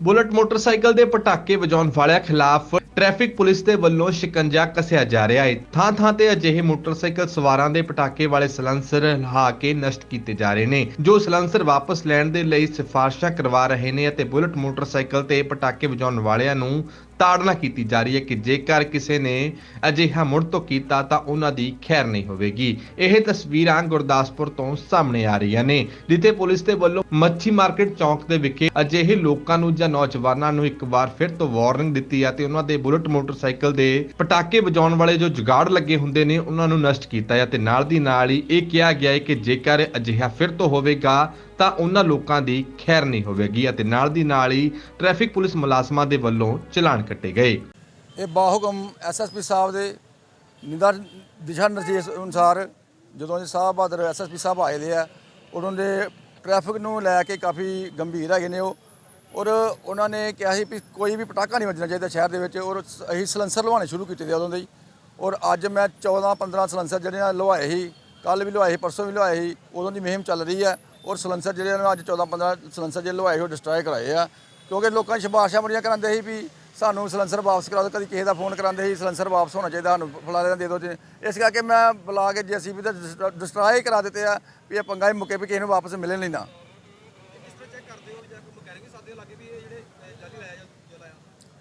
Bullet motorcycle ਦੇ ਪਟਾਕੇ ਵਜਾਉਣ ਵਾਲਿਆਂ ਖਿਲਾਫ ਟ੍ਰੈਫਿਕ ਪੁਲਿਸ ਦੇ ਵੱਲੋਂ ਸ਼ਿਕੰਜਾ ਕੱਸਿਆ ਜਾ ਰਿਹਾ ਹੈ। ਥਾਂ ਥਾਂ ਤੇ ਅਜਿਹੇ ਮੋਟਰਸਾਈਕਲ ਸਵਾਰਾਂ ਦੇ ਪਟਾਕੇ ਵਾਲੇ ਸਲੈਂਸਰ ਲਹਾ ਕੇ ਨਸ਼ਟ ਕੀਤੇ ਜਾ ਰਹੇ ਨੇ, ਜੋ ਸਲੈਂਸਰ ਵਾਪਸ ਲੈਣ ਦੇ ਲਈ ਸਿਫਾਰਸ਼ਾਂ ਕਰਵਾ ਰਹੇ ਨੇ ਅਤੇ ਬੁਲਟ ਮੋਟਰਸਾਈਕਲ ਤੇ ਪਟਾਕੇ ਵਜਾਉਣ ਵਾਲਿਆਂ ਨੂੰ ਤਾੜਨਾ ਕੀਤੀ ਜਾ ਰਹੀ ਹੈ ਕਿ ਜੇਕਰ ਕਿਸੇ ਨੇ ਅਜਿਹਾ ਮੁੜ ਤੋਂ ਕੀਤਾ ਤਾਂ ਉਹਨਾਂ ਦੀ ਖੈਰ ਨਹੀਂ ਹੋਵੇਗੀ। ਇਹ ਤਸਵੀਰਾਂ ਗੁਰਦਾਸਪੁਰ ਤੋਂ ਸਾਹਮਣੇ ਆ ਰਹੀਆਂ ਨੇ, ਜਿੱਥੇ ਪੁਲਿਸ ਦੇ ਵੱਲੋਂ ਮੱਛੀ ਮਾਰਕੀਟ ਚੌਂਕ ਦੇ ਵਿਖੇ ਅਜਿਹੇ ਲੋਕਾਂ ਨੂੰ ਜਾਂ ਨੌਜਵਾਨਾਂ ਨੂੰ ਇੱਕ ਵਾਰ ਫਿਰ ਤੋਂ ਵਾਰਨਿੰਗ ਦਿੱਤੀ ਹੈ ਤੇ ਉਹਨਾਂ ਦੇ ਬੁਲਟ ਮੋਟਰਸਾਈਕਲ ਦੇ ਪਟਾਕੇ ਵਜਾਉਣ ਵਾਲੇ ਜੋ ਜੁਗਾੜ ਲੱਗੇ ਹੁੰਦੇ ਨੇ, ਉਹਨਾਂ ਨੂੰ ਨਸ਼ਟ ਕੀਤਾ ਹੈ ਤੇ ਨਾਲ ਦੀ ਨਾਲ ਹੀ ਇਹ ਕਿਹਾ ਗਿਆ ਹੈ ਕਿ ਜੇਕਰ ਅਜਿਹਾ ਫਿਰ ਤੋਂ ਹੋਵੇਗਾ ਤਾਂ ਉਹਨਾਂ ਲੋਕਾਂ ਦੀ ਖੈਰ ਨਹੀਂ ਹੋਵੇਗੀ ਅਤੇ ਨਾਲ ਦੀ ਨਾਲ ਹੀ ਟ੍ਰੈਫਿਕ ਪੁਲਿਸ ਮੁਲਾਜ਼ਮਾਂ ਦੇ ਵੱਲੋਂ ਚਲਾਨ ਕੱਟੇ ਗਏ। ਇਹ ਬਾਹੁਕਮ ਐਸਐਸਪੀ ਸਾਹਿਬ ਦੇ ਨਿਦਾ ਦਿਸ਼ਾ ਨਿਰਦੇਸ਼ ਅਨੁਸਾਰ ਜਦੋਂ ਇਹ ਸਾਹਿਬ ਬਹਾਦਰ ਐਸਐਸਪੀ ਸਾਹਿਬ ਆਏ ਦੇ ਆ ਉਹਨਾਂ ਦੇ ਟ੍ਰੈਫਿਕ ਨੂੰ ਲੈ ਕੇ ਕਾਫੀ ਗੰਭੀਰ ਹੈਗੇ ਨੇ ਉਹ। ਔਰ ਉਹਨਾਂ ਨੇ ਕਿਹਾ ਸੀ ਵੀ ਕੋਈ ਵੀ ਪਟਾਕਾ ਨਹੀਂ ਵੱਜਣਾ ਚਾਹੀਦਾ ਸ਼ਹਿਰ ਦੇ ਵਿੱਚ, ਔਰ ਅਸੀਂ ਸਲੈਂਸਰ ਲਵਾਉਣੇ ਸ਼ੁਰੂ ਕੀਤੇ ਦੇ ਉਦੋਂ ਦੇ ਔਰ ਅੱਜ ਮੈਂ 14 15 ਸਲੈਂਸਰ ਜਿਹੜੇ ਲਵਾਏ ਸੀ ਕੱਲ ਵੀ ਲਵਾਏ ਸੀ, ਪਰਸੋਂ ਵੀ ਲਵਾਏ ਸੀ, ਉਦੋਂ ਦੀ ਮੁਹਿੰਮ ਚੱਲ ਰਹੀ ਹੈ। ਔਰ ਸਲੰਸਰ ਜਿਹੜੇ ਆ ਅੱਜ 14 15 ਸਲੈਂਸਰ ਜਿਹੜੇ ਲਵਾਏ ਸੀ ਡਿਸਟਰਾਏ ਡਿਸਟਰੋਏ ਕਰਾਏ ਆ। ਕਿਉਂਕਿ ਲੋਕਾਂ ਸ਼ਿਬਾਸ਼ਾਂ ਬੜੀਆਂ ਕਰਾਉਂਦੇ ਸੀ ਵੀ ਸਾਨੂੰ ਸਲੰਸਰ ਵਾਪਸ ਕਰਾ ਦਿਓ, ਕਦੀ ਕਿਸੇ ਦਾ ਫੋਨ ਕਰਾਉਂਦੇ ਸੀ, ਸਲੰਸਰ ਵਾਪਸ ਹੋਣਾ ਚਾਹੀਦਾ, ਸਾਨੂੰ ਫਲਾਣੇ ਦੇ ਦਿਓ ਇਸ ਕਰਕੇ ਮੈਂ ਬੁਲਾ ਕੇ ਜੀਸੀਬੀ ਤੇ ਡਿਸਟਰੋਏ ਕਰਾ ਦਿੱਤੇ ਆ ਵੀ ਇਹ ਪੰਗਾ ਹੀ ਮੁੱਕੇ ਵੀ ਕਿਸੇ ਨੂੰ ਵਾਪਸ ਮਿਲੇ ਨਹੀਂ ਨਾ।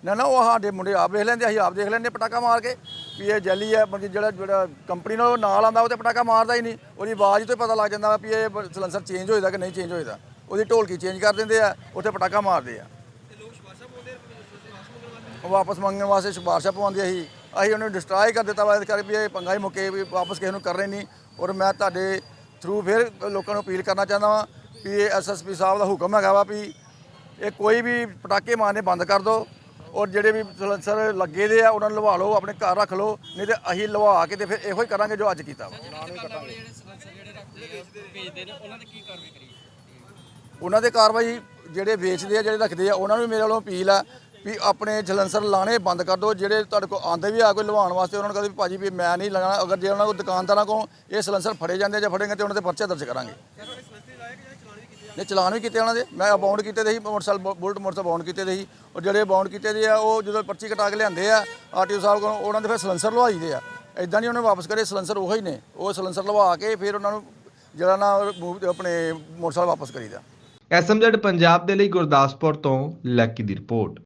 ਨਾ ਨਾ, ਉਹ ਸਾਡੇ ਮੁੰਡੇ ਆਪ ਦੇਖ ਲੈਂਦੇ, ਅਸੀਂ ਆਪ ਦੇਖ ਲੈਂਦੇ, ਪਟਾਕਾ ਮਾਰ ਕੇ। ਵੀ ਇਹ ਜੈਲੀ ਹੈ, ਮਤਲਬ ਜਿਹੜਾ ਜਿਹੜਾ ਕੰਪਨੀ ਨਾਲ ਨਾਲ ਆਂਦਾ ਉਹ ਤੇ ਪਟਾਕਾ ਮਾਰਦਾ ਹੀ ਨਹੀਂ। ਉਹਦੀ ਆਵਾਜ਼ ਤੋਂ ਪਤਾ ਲੱਗ ਜਾਂਦਾ ਵੀ ਇਹ ਸਲੈਂਸਰ ਚੇਂਜ ਹੋਏਦਾ ਕਿ ਨਹੀਂ ਚੇਂਜ ਹੋਏਦਾ ਉਹਦੀ ਢੋਲਕੀ ਚੇਂਜ ਕਰ ਦਿੰਦੇ ਆ, ਉੱਥੇ ਪਟਾਕਾ ਮਾਰਦੇ ਆ। ਉਹ ਵਾਪਸ ਮੰਗਣ ਵਾਸਤੇ ਸਿਫਾਰਸ਼ਾਂ ਪਵਾਉਂਦੇ ਸੀ ਅਸੀਂ। ਉਹਨੂੰ ਡਿਸਟਰਾਏ ਕਰ ਦਿੱਤਾ ਵਾ, ਇਸ ਕਰਕੇ ਵੀ ਇਹ ਪੰਗਾ ਹੀ ਮੁੱਕੇ ਵੀ ਵਾਪਸ ਕਿਸੇ ਨੂੰ ਕਰਨੇ ਨਹੀਂ। ਔਰ ਮੈਂ ਤੁਹਾਡੇ ਥਰੂ ਫਿਰ ਲੋਕਾਂ ਨੂੰ ਅਪੀਲ ਕਰਨਾ ਚਾਹੁੰਦਾ ਵਾਂ ਵੀ ਇਹ ਐਸਐਸਪੀ ਸਾਹਿਬ ਦਾ ਹੁਕਮ ਹੈਗਾ ਵਾ ਵੀ ਇਹ ਕੋਈ ਵੀ ਪਟਾਕੇ ਮਾਰਨੇ ਬੰਦ ਕਰ ਦਿਓ ਔਰ ਜਿਹੜੇ ਵੀ ਸਲੈਂਸਰ ਲੱਗੇ ਦੇ ਆ, ਉਹਨਾਂ ਨੂੰ ਲਵਾ ਲਓ, ਆਪਣੇ ਘਰ ਰੱਖ ਲਓ, ਨਹੀਂ ਤੇ ਅਸੀਂ ਲਵਾ ਕੇ ਤੇ ਫਿਰ ਇਹੋ ਹੀ ਕਰਾਂਗੇ ਜੋ ਅੱਜ ਕੀਤਾ ਉਹਨਾਂ ਦੇ ਕਾਰਵਾਈ ਜਿਹੜੇ ਵੇਚਦੇ ਆ, ਜਿਹੜੇ ਰੱਖਦੇ ਆ, ਉਹਨਾਂ ਨੂੰ ਮੇਰੇ ਵੱਲੋਂ ਅਪੀਲ ਆ ਵੀ ਆਪਣੇ ਜਲੰਸਰ ਲਾਣੇ ਬੰਦ ਕਰ ਦਿਓ। ਜਿਹੜੇ ਤੁਹਾਡੇ ਕੋਲ ਆਂਦੇ ਵੀ ਆ, ਕੋਈ ਲਵਾਉਣ ਵਾਸਤੇ, ਉਹਨਾਂ ਨੂੰ ਕਹਿੰਦੇ ਵੀ ਭਾਜੀ ਵੀ ਮੈਂ ਨਹੀਂ ਲਗਾਣਾ ਅਗਰ ਜੇ ਉਹਨਾਂ ਕੋਲ ਦੁਕਾਨਦਾਰਾਂ ਕੋਲ ਇਹ ਸਲੈਂਸਰ ਫੜੇ ਜਾਂਦੇ ਜਾਂ ਫੜੇਗੇ ਤੇ ਉਹਨਾਂ ਤੇ ਪਰਚਾ ਦਰਜ ਕਰਾਂਗੇ। ਨੇ ਚਲਾਨ ਵੀ ਕੀਤੇ ਉਹਨਾਂ ਦੇ। ਮੈਂ ਬਾਉਂਡ ਕੀਤੇ ਦੇ ਸੀ, ਮੋਟਰਸਾਈਕਲ ਬੁਲਟ ਮੋਟਰਸਾਈਕਲ ਬਾਉਂਡ ਕੀਤੇ ਦੇ ਸੀ। ਔਰ ਜਿਹੜੇ ਬਾਉਂਡ ਕੀਤੇ ਦੇ ਆ, ਉਹ ਜਦੋਂ ਪਰਚੀ ਕਟਾ ਕੇ ਲਿਆਂਦੇ ਆ, ਆਰਟੀਓ ਸਾਹਿਬ ਕੋਲ, ਉਹਨਾਂ ਦੇ ਫਿਰ ਸਲੰਸਰ ਲਵਾਈ ਦੇ ਆ। ਇਦਾਂ ਨਹੀਂ ਉਹਨੇ ਵਾਪਸ ਕਰੇ, ਸਲੈਂਸਰ ਉਹੀ ਨੇ। ਉਹ ਸਲੈਂਸਰ ਲਵਾ ਕੇ ਫਿਰ ਉਹਨਾਂ ਨੂੰ ਜਿਹੜਾ ਨਾ ਆਪਣੇ ਮੋਟਰਸਾਈਕਲ ਵਾਪਸ ਕਰੀਦਾ। ਐਸਐਮਜ਼ੈਡ ਪੰਜਾਬ ਦੇ ਲਈ ਗੁਰਦਾਸਪੁਰ ਤੋਂ ਲੱਕੀ ਦੀ ਰਿਪੋਰਟ।